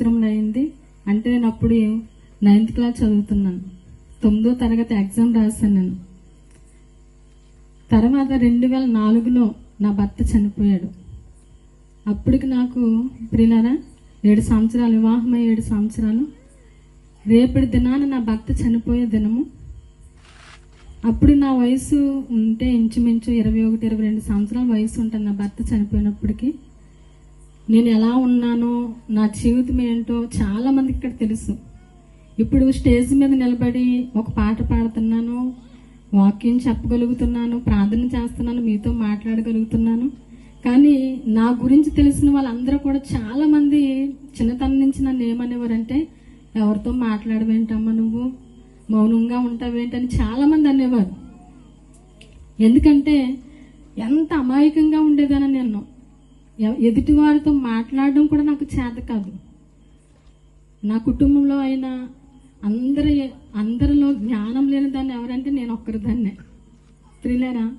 సంవత్సరంలో అయింది. అంటే నేను అప్పుడు నైన్త్ క్లాస్ చదువుతున్నాను. తొమ్మిదో తరగతి ఎగ్జామ్ రాశాను నేను. తర్వాత రెండు వేల నాలుగులో నా భర్త చనిపోయాడు. అప్పటికి నాకు ప్రియులారా ఏడు సంవత్సరాలు వివాహమై ఏడు సంవత్సరాలు. రేపటి దినాన నా భర్త చనిపోయే దినము. అప్పుడు నా వయసు ఉంటే ఇంచుమించు ఇరవై ఒకటి ఇరవై రెండు సంవత్సరాల వయసు ఉంటుంది నా భర్త చనిపోయినప్పటికీ. నేను ఎలా ఉన్నానో నా జీవితం ఏంటో చాలా మందికి ఇక్కడ తెలుసు. ఇప్పుడు స్టేజ్ మీద నిలబడి ఒక పాట పాడుతున్నాను వాక్యం చెప్పగలుగుతున్నాను ప్రార్థన చేస్తున్నాను మీతో మాట్లాడగలుగుతున్నాను. కానీ నా గురించి తెలిసిన వాళ్ళందరూ కూడా చాలా మంది చిన్నతనం నుంచి నన్ను ఏమనేవారంటే ఎవరితో మాట్లాడవేంటమ్మా నువ్వు? మౌనంగా ఉంటావేంటని చాలా మంది అనేవారు. ఎందుకంటే ఎంత అమాయకంగా ఉండేదని నేను ఎ- ఎదుటి వారితో మాట్లాడడం కూడా నాకు చేత కాదు. నా కుటుంబంలో అయినా అందరి అందరిలో జ్ఞానం లేని దాన్ని ఎవరంటే నేను ఒక్కరిదాన్నే. ప్రిలేరా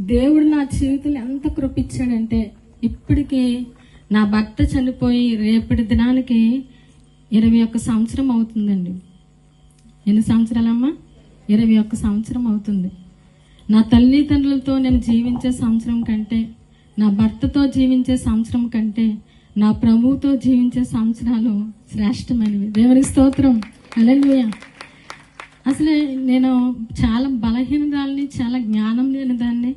దేవుడు నా జీవితంలో ఎంత కృపించాడంటే ఇప్పటికీ నా భర్త చనిపోయి రేపటి దినానికి ఇరవై ఒక్క సంవత్సరం అవుతుందండి. ఎన్ని సంవత్సరాలమ్మా? ఇరవై ఒక్క సంవత్సరం అవుతుంది. నా తల్లిదండ్రులతో నేను జీవించే సంవత్సరం కంటే నా భర్తతో జీవించే సంవత్సరం కంటే నా ప్రభువుతో జీవించే సంవత్సరాలు శ్రేష్టమైనవి. దేవుని స్తోత్రం. అలెలుయ అసలే నేను చాలా బలహీనదాన్ని చాలా జ్ఞానం లేని దాన్ని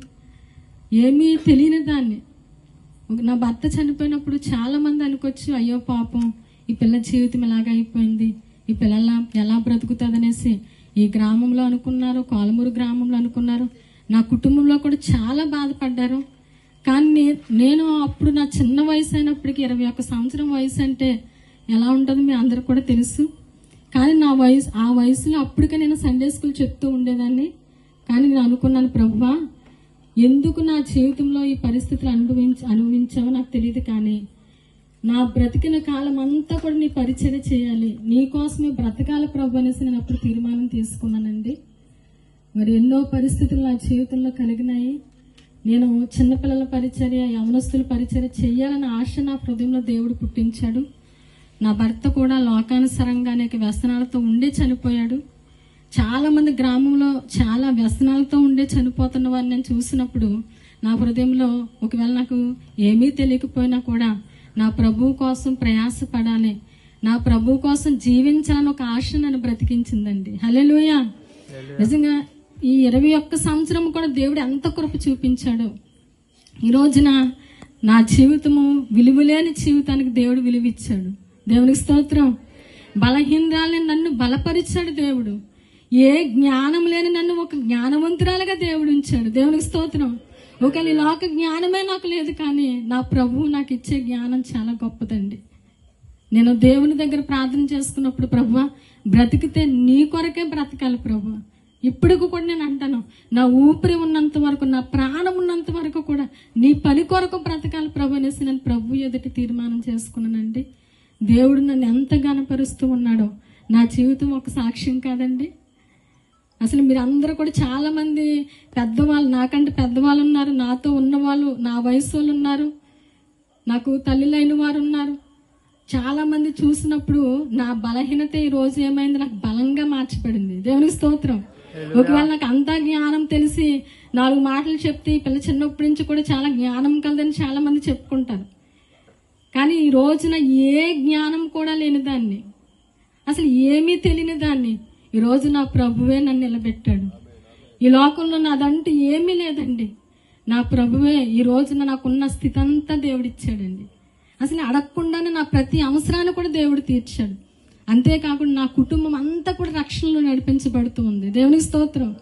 ఏమీ తెలియని దాన్ని నా భర్త చనిపోయినప్పుడు చాలామంది అనుకోవచ్చు అయ్యో పాపం ఈ పిల్ల జీవితం ఎలాగైపోయింది అయిపోయింది ఈ పిల్లల ఎలా- బ్రతుకుతుందనేసి. ఈ గ్రామంలో అనుకున్నారు కోలమూరు గ్రామంలో అనుకున్నారు. నా కుటుంబంలో కూడా చాలా బాధపడ్డారు. కానీ నేను అప్పుడు నా చిన్న వయసు అయినప్పటికీ ఇరవై ఒక్క సంవత్సరం వయసు అంటే ఎలా ఉంటుందో మీ అందరికి కూడా తెలుసు. కానీ నా వయసు ఆ వయసులో అప్పటికే నేను సండే స్కూల్ చెప్తూ ఉండేదాన్ని. కానీ నేను అనుకున్నాను ప్రభువా ఎందుకు నా జీవితంలో ఈ పరిస్థితులు అనుభవించ అనుభవించావో నాకు తెలియదు కానీ నా బ్రతికిన కాలం అంతా కూడా నీ పరిచయం చేయాలి. నీ కోసమే బ్రతకాల ప్రభు అనేసి నేను అప్పుడు తీర్మానం తీసుకున్నానండి. మరి ఎన్నో పరిస్థితులు నా జీవితంలో కలిగినాయి. నేను చిన్నపిల్లల పరిచర్య యవనస్తుల పరిచర్య చేయాలన్న ఆశ నా హృదయంలో దేవుడు పుట్టించాడు. నా భర్త కూడా లోకానుసరంగా అనేక వ్యసనాలతో ఉండే చనిపోయాడు. చాలా మంది గ్రామంలో చాలా వ్యసనాలతో ఉండే చనిపోతున్న వారిని నేను చూసినప్పుడు నా హృదయంలో ఒకవేళ నాకు ఏమీ తెలియకపోయినా కూడా నా ప్రభువు కోసం ప్రయాసపడాలి. నా ప్రభువు కోసం జీవించాలని ఒక ఆశ నన్ను బ్రతికించిందండి. హల్లెలూయా. నిజంగా ఈ ఇరవై ఒక్క సంవత్సరం కూడా దేవుడు ఎంత కృప చూపించాడు. ఈ రోజున నా జీవితము విలువలేని జీవితానికి దేవుడు విలువిచ్చాడు. దేవునికి స్తోత్రం. బలహీనరాలని నన్ను బలపరిచాడు దేవుడు. ఏ జ్ఞానం లేని నన్ను ఒక జ్ఞానవంతురాలుగా దేవుడు ఉంచాడు. దేవునికి స్తోత్రం. ఒకవేళ లోక జ్ఞానమే నాకు లేదు కానీ నా ప్రభువు నాకు ఇచ్చే జ్ఞానం చాలా గొప్పదండి. నేను దేవుని దగ్గర ప్రార్థన చేసుకున్నప్పుడు ప్రభు బ్రతికితే నీ కొరకే బ్రతకాలి ప్రభు ఇప్పటికి కూడా నేను అంటాను నా ఊపిరి ఉన్నంత వరకు నా ప్రాణం ఉన్నంత వరకు కూడా నీ పని కొరకు బ్రతకాలి ప్రభు అనేసి నేను ప్రభు ఎదుటి తీర్మానం చేసుకున్నానండి. దేవుడు నన్ను ఎంత గనపరుస్తూ ఉన్నాడో నా జీవితం ఒక సాక్ష్యం కాదండి. అసలు మీరు అందరూ కూడా చాలామంది పెద్దవాళ్ళు నాకంటే పెద్దవాళ్ళు ఉన్నారు నాతో ఉన్నవాళ్ళు నా వయసు వాళ్ళు ఉన్నారు నాకు తల్లిలైన వారు ఉన్నారు. చాలామంది చూసినప్పుడు నా బలహీనత ఈ రోజు ఏమైంది? నాకు బలంగా మార్చబడింది. దేవునికి స్తోత్రం. ఒకవేళ నాకు అంతా జ్ఞానం తెలిసి నాలుగు మాటలు చెప్తే ఈ పిల్ల చిన్నప్పటి నుంచి కూడా చాలా జ్ఞానం కలదని చాలా మంది చెప్పుకుంటారు. కానీ ఈ రోజున ఏ జ్ఞానం కూడా లేని దాన్ని అసలు ఏమీ తెలియని దాన్ని ఈరోజు నా ప్రభువే నన్ను నిలబెట్టాడు. ఈ లోకంలో నాదంటూ ఏమీ లేదండి. నా ప్రభువే ఈ రోజున నాకున్న స్థితి అంతా దేవుడిచ్చాడండి. అసలు అడగకుండానే నా ప్రతి అవసరాన్ని కూడా దేవుడు తీర్చాడు. అంతేకాకుండా నా కుటుంబం అంతా కూడా రక్షణలో నడిపించబడుతూ ఉంది. దేవునికి స్తోత్రం.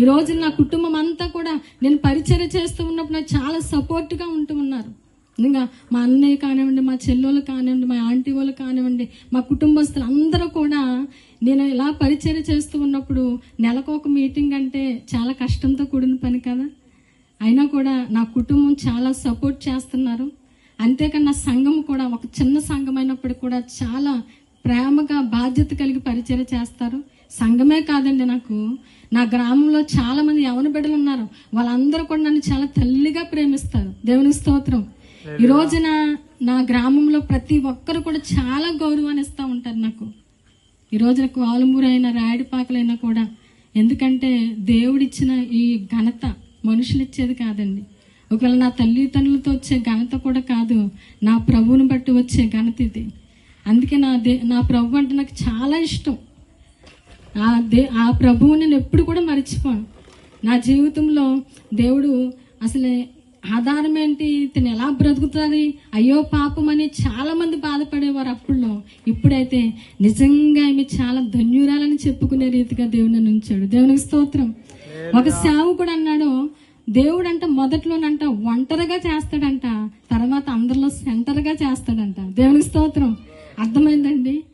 ఈ రోజు నా కుటుంబం అంతా కూడా నేను పరిచయ చేస్తూ ఉన్నప్పుడు నాకు చాలా సపోర్ట్గా ఉంటూ ఉన్నారు. ఇంకా మా అన్నయ్య కానివ్వండి మా చెల్లెలు కానివ్వండి మా ఆంటీ వాళ్ళు కానివ్వండి మా కుటుంబస్తులు అందరూ కూడా నేను ఇలా పరిచయం చేస్తూ ఉన్నప్పుడు నెలకు ఒక మీటింగ్ అంటే చాలా కష్టంతో కూడిన పని కదా. అయినా కూడా నా కుటుంబం చాలా సపోర్ట్ చేస్తున్నారు. అంతేకాని నా సంఘం కూడా ఒక చిన్న సంఘం అయినప్పుడు కూడా చాలా ప్రేమగా బాధ్యత కలిగి పరిచయం చేస్తారు. సంఘమే కాదండి నాకు. నా గ్రామంలో చాలా మంది యవన బిడ్డలు ఉన్నారు వాళ్ళందరూ కూడా నన్ను చాలా తల్లిగా ప్రేమిస్తారు. దేవుని స్తోత్రం. ఈ రోజున నా గ్రామంలో ప్రతి ఒక్కరు కూడా చాలా గౌరవాన్ని ఇస్తూ ఉంటారు నాకు. ఈ రోజు నాకు ఆలుమూరైన రాయడిపాకలైనా కూడా. ఎందుకంటే దేవుడిచ్చిన ఈ ఘనత మనుషులు ఇచ్చేది కాదండి. ఒకవేళ నా తల్లిదండ్రులతో వచ్చే ఘనత కూడా కాదు. నా ప్రభువుని బట్టి వచ్చే ఘనత ఇది. అందుకే నా దే నా ప్రభు అంటే నాకు చాలా ఇష్టం. ఆ దే ఆ ప్రభువు నేను ఎప్పుడు కూడా మర్చిపోను. నా జీవితంలో దేవుడు అసలే ఆధారం ఏంటి? తిని ఎలా బ్రతుకుతుంది? అయ్యో పాపం అని చాలా మంది బాధపడేవారు అప్పుడులో. ఇప్పుడైతే నిజంగా ఆమె చాలా ధన్యురాలని చెప్పుకునే రీతిగా దేవుడు నన్ను ఉంచాడు. దేవునికి స్తోత్రం. ఒక సేవకుడు అన్నాడు దేవుడు అంట మొదట్లోనంట ఒంటరిగా చేస్తాడంట తర్వాత అందరిలో సెంటర్గా చేస్తాడంట. దేవునికి స్తోత్రం. అర్థమైందండి?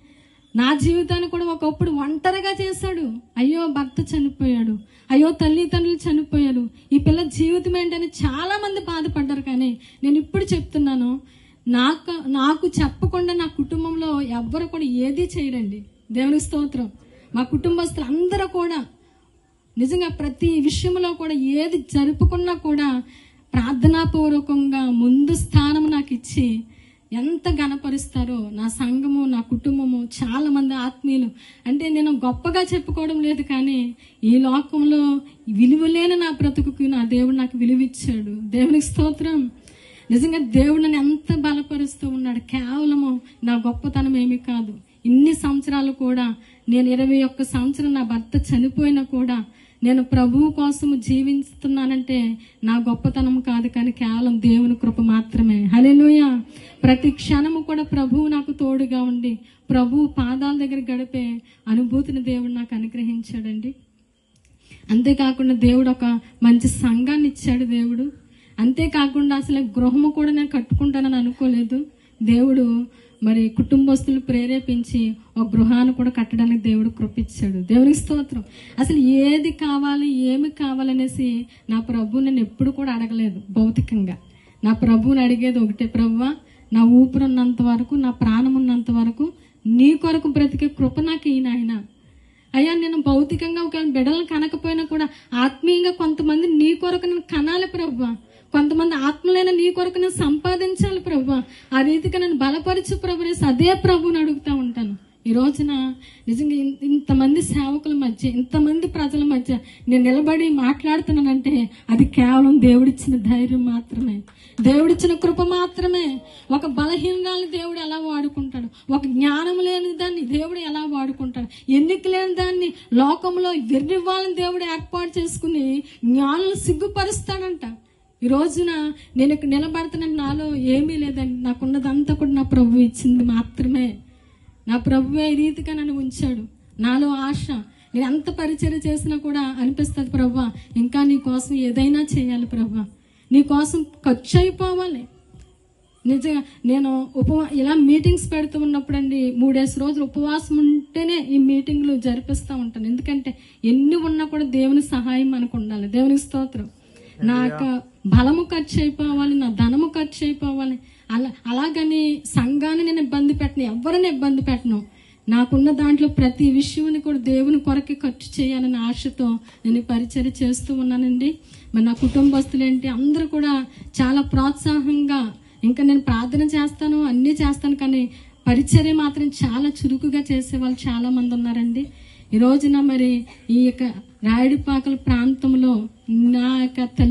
నా జీవితాన్ని కూడా ఒకప్పుడు ఒంటరిగా చేశాడు. అయ్యో భర్త చనిపోయాడు. అయ్యో తల్లిదండ్రులు చనిపోయారు. ఈ పిల్ల జీవితం ఏంటని చాలా మంది బాధపడ్డారు కానీ నేను ఇప్పుడు చెప్తున్నాను. నాకు నాకు చెప్పకుండా నా కుటుంబంలో ఎవ్వరు కూడా ఏదీ చేయరండి. దేవుని స్తోత్రం. మా కుటుంబస్తులు అందరూ కూడా నిజంగా ప్రతి విషయంలో కూడా ఏది జరుపుకున్నా కూడా ప్రార్థనాపూర్వకంగా ముందు స్థానం నాకు ఇచ్చి ఎంత గనపరుస్తారో నా సంఘము నా కుటుంబము చాలా మంది ఆత్మీయులు. అంటే నేను గొప్పగా చెప్పుకోవడం లేదు కానీ ఈ లోకంలో విలువలేని నా బ్రతుకుకి నా దేవుడు నాకు విలువిచ్చాడు. దేవునికి స్తోత్రం. నిజంగా దేవుడు నన్ను ఎంత బలపరుస్తూ ఉన్నాడు. కేవలము నా గొప్పతనం ఏమీ కాదు. ఇన్ని సంవత్సరాలు కూడా నేను ఇరవై ఒక్క సంవత్సరం నా భర్త చనిపోయినా కూడా నేను ప్రభువు కోసము జీవిస్తున్నానంటే నా గొప్పతనం కాదు కానీ కేవలం దేవుని కృప మాత్రమే. హల్లెలూయ. ప్రతి క్షణము కూడా ప్రభువు నాకు తోడుగా ఉండి ప్రభువు పాదాల దగ్గర గడిపే అనుభూతిని దేవుడు నాకు అనుగ్రహించాడండి. అంతేకాకుండా దేవుడు ఒక మంచి సంఘాన్ని ఇచ్చాడు దేవుడు. అంతేకాకుండా అసలు గృహము కూడా నేను కట్టుకుంటానని అనుకోలేదు. దేవుడు మరి కుటుంబస్తులు ప్రేరేపించి ఒక గృహాన్ని కూడా కట్టడానికి దేవుడు కృపించాడు. దేవునికి స్తోత్రం. అసలు ఏది కావాలి ఏమి కావాలనేసి నా ప్రభు నేను ఎప్పుడు కూడా అడగలేదు భౌతికంగా. నా ప్రభువుని అడిగేది ఒకటే ప్రభువ నా ఊపిరి ఉన్నంత వరకు నా ప్రాణం ఉన్నంత వరకు నీ కొరకు బ్రతికే కృప నాకు ఈ నాయన. అయ్యా నేను భౌతికంగా ఒక బిడలను కనకపోయినా కూడా ఆత్మీయంగా కొంతమంది నీ కొరకు నేను కనాలి ప్రభువా. కొంతమంది ఆత్మలైన నీ కొరకు నేను సంపాదించాలి ప్రభు. ఆ రీతిగా నేను బలపరచు ప్రభు. అనేసి అదే ప్రభుని అడుగుతూ ఉంటాను. ఈ రోజున నిజంగా ఇంతమంది సేవకుల మధ్య ఇంతమంది ప్రజల మధ్య నేను నిలబడి మాట్లాడుతున్నానంటే అది కేవలం దేవుడిచ్చిన ధైర్యం మాత్రమే. దేవుడిచ్చిన కృప మాత్రమే. ఒక బలహీనాన్ని దేవుడు ఎలా వాడుకుంటాడు? ఒక జ్ఞానం లేని దాన్ని దేవుడు ఎలా వాడుకుంటాడు? ఎన్నిక లేని దాన్ని లోకంలో వెర్రివ్వాలని దేవుడు ఏర్పాటు చేసుకుని జ్ఞానులు సిగ్గుపరుస్తాడంట. ఈ రోజున నేను ఇక్కడ నిలబడుతున్న నాలో ఏమీ లేదండి. నాకున్నదంతా కూడా నా ప్రభు ఇచ్చింది మాత్రమే. నా ప్రభువే రీతిగా నన్ను ఉంచాడు. నాలో ఆశ. నేను ఎంత పరిచయం చేసినా కూడా అనిపిస్తుంది ప్రభా ఇంకా నీ కోసం ఏదైనా చేయాలి ప్రభా. నీ కోసం ఖర్చు అయిపోవాలి. నిజంగా నేను ఉపవా ఇలా మీటింగ్స్ పెడుతూ ఉన్నప్పుడండి మూడేసి రోజులు ఉపవాసం ఉంటేనే ఈ మీటింగ్లు జరిపిస్తూ ఉంటాను. ఎందుకంటే ఎన్ని ఉన్నా కూడా దేవుని సహాయం మనకు ఉండాలి. దేవునికి స్తోత్రం. నా యొక్క బలము ఖర్చు అయిపోవాలి నా ధనము ఖర్చు అయిపోవాలి అలా అలాగని సంఘాన్ని నేను ఇబ్బంది పెట్టను ఎవరిని ఇబ్బంది పెట్టను. నాకున్న దాంట్లో ప్రతి విషయాన్ని కూడా దేవుని కొరకే ఖర్చు చేయాలనే ఆశతో నేను ఈ పరిచర్య చేస్తూ ఉన్నానండి. మరి నా కుటుంబస్తులు ఏంటి అందరూ కూడా చాలా ప్రోత్సాహంగా ఇంకా నేను ప్రార్థన చేస్తాను అన్నీ చేస్తాను కానీ పరిచర్య మాత్రం చాలా చురుకుగా చేసే వాళ్ళు చాలా మంది ఉన్నారండి. ఈ రోజున మరి ఈ యొక్క రాయుడిపాకల ప్రాంతంలో నా యొక్క తల్లి